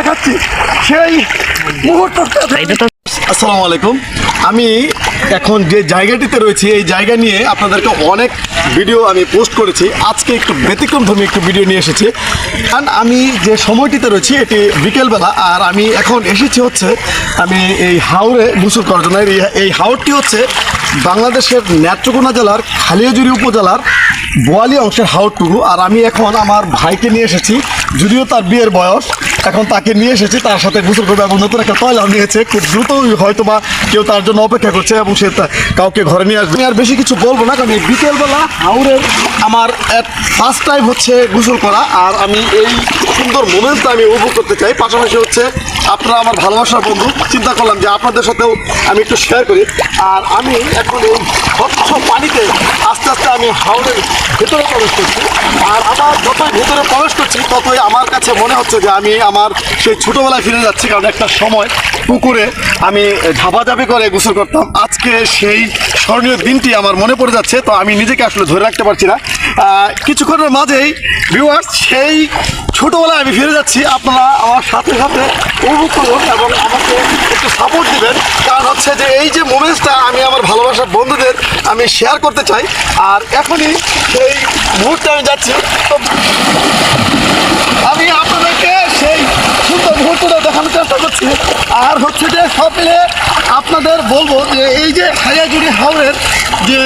দেখাচ্ছি। সেই আসসালামু আলাইকুম। আমি এখন যে জায়গাটিতে রয়েছি, এই জায়গা নিয়ে আপনাদেরকে অনেক ভিডিও আমি পোস্ট করেছি। আজকে একটু ব্যতিক্রমধর্মী একটু ভিডিও নিয়ে এসেছি। কারণ আমি যে সময়টিতে রয়েছি, এটি বিকেলবেলা, আর আমি এখন এসেছি হচ্ছে, আমি এই হাওড়ে গোসল করার জন্য। এই হাওড়টি হচ্ছে বাংলাদেশের নেত্রকোনা জেলার খালিয়াজুরি উপজেলার বোয়ালি অংশের হাওড়টুকু আর আমি এখন আমার ভাইকে নিয়ে এসেছি, যদিও তার বিয়ের বয়স এখন তাকে নিয়ে এসেছি, তার সাথে গোসল করবে এবং নতুন একটা টয়লেট নিয়েছে খুব দ্রুতই হয়তো বা কেউ তার জন্য অপেক্ষা করছে এবং সে কাউকে ঘরে নিয়ে আসবে। আর বেশি কিছু বলব না, কারণ এই বিকেলবেলা হাওড়ের আমার ফার্স্ট টাইম হচ্ছে গোসল করা, আর আমি এই সুন্দর মোমেন্টটা আমি উপভোগ করতে চাই। পাশাপাশি হচ্ছে আপনারা আমার ভালোবাসার বন্ধু, চিন্তা করলাম যে আপনাদের সাথেও আমি একটু শেয়ার করি। আর আমি এখন এই স্বচ্ছ পানিতে আস্তে আস্তে আমি হাওড়ের ভেতরে প্রবেশ করছি। আর আমার যতই ভেতরে প্রবেশ করছি, ততই আমার কাছে মনে হচ্ছে যে আমি আমার সেই ছোটোবেলায় ফিরে যাচ্ছি, কারণ একটা সময় পুকুরে আমি ঝাপাঝাপি করে গোসল করতাম। আজকে সেই স্মরণীয় দিনটি আমার মনে পড়ে যাচ্ছে, তো আমি নিজেকে আসলে ধরে রাখতে পারছি না। কিছুক্ষণের মাঝেই ভিউয়ার্স সেই ছোটোবেলায় আমি ফিরে যাচ্ছি। আপনারা আমার সাথে সাথে উপভোগ করুন এবং আমাকে একটু সাপোর্ট দিবেন। কারণ হচ্ছে যে এই যে মোমেন্টসটা আমি আমার ভালোবাসার বন্ধুদের আমি শেয়ার করতে চাই। আর এখনই সেই মুহূর্তে আমি যাচ্ছি। তো আমি আপনাদেরকে সেই সুন্দর মুহূর্তটা দেখানোর চেষ্টা করছি। আর হচ্ছে যে সব মিলে আপনাদের বলব যে এই যে হাইয়াজুড়ি হাওড়ের যে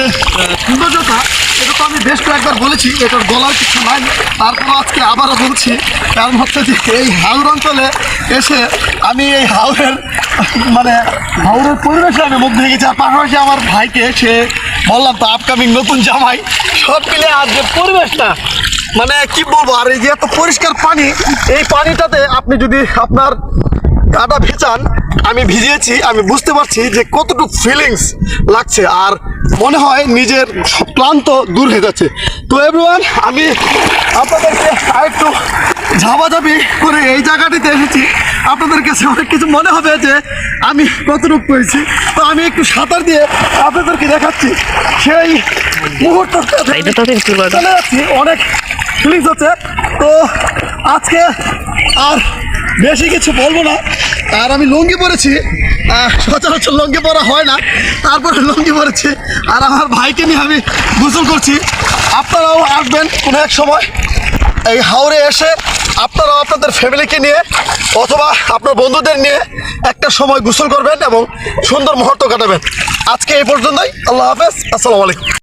সৌন্দর্যতা এটা তো আমি বেশ কয়েকবার বলেছি, এটার বলার কিছু নাই। তারপর আজকে আবারও বলছি কারণ হচ্ছে যে এই হাওড় অঞ্চলে এসে আমি এই হাওড়ের মানে হাওড়ের পরিবেশে আমি মুগ্ধ হয়ে গেছি। আর পাশাপাশি আমার ভাইকে, সে বললাম, তো আপকামিং নতুন জামাই। সব মিলে যে পরিবেশটা মানে কি বলব, আর এই যে এত পরিষ্কার পানি, এই পানিটাতে আপনি যদি আপনার গাটা ভিজান, আমি ভিজিয়েছি, আমি বুঝতে পারছি যে কতটুকু ফিলিংস লাগছে। আর মনে হয় নিজের ক্লান্ত দূর হয়ে যাচ্ছে। তো এভরিওয়ান আমি আপনাদেরকে আরেকটু ঝাপাঝাপি করে এই জায়গাটিতে এসেছি। আপনাদের কাছে অনেক কিছু মনে হবে যে আমি কতটুকু করেছি তো আমি একটু সাঁতার দিয়ে আপনাদেরকে দেখাচ্ছি। সেই মুহূর্তটা এটা তো একটু চলে যাচ্ছি অনেক ফিলিংস হচ্ছে। তো আজকে আর বেশি কিছু বলব না। আর আমি লুঙ্গি পরেছি। সচরাচর লুঙ্গি পরা হয় না। তারপরে লঙ্গি পরেছে। আর আমার ভাইকে নিয়ে আমি গোসল করছি। আপনারাও আসবেন কোনো এক সময়। এই হাওড়ে এসে আপনারাও আপনাদের ফ্যামিলিকে নিয়ে অথবা আপনার বন্ধুদের নিয়ে একটা সময় গোসল করবেন এবং সুন্দর মুহূর্ত কাটাবেন। আজকে এই পর্যন্তই। আল্লাহ হাফেজ। আসসালামু আলাইকুম।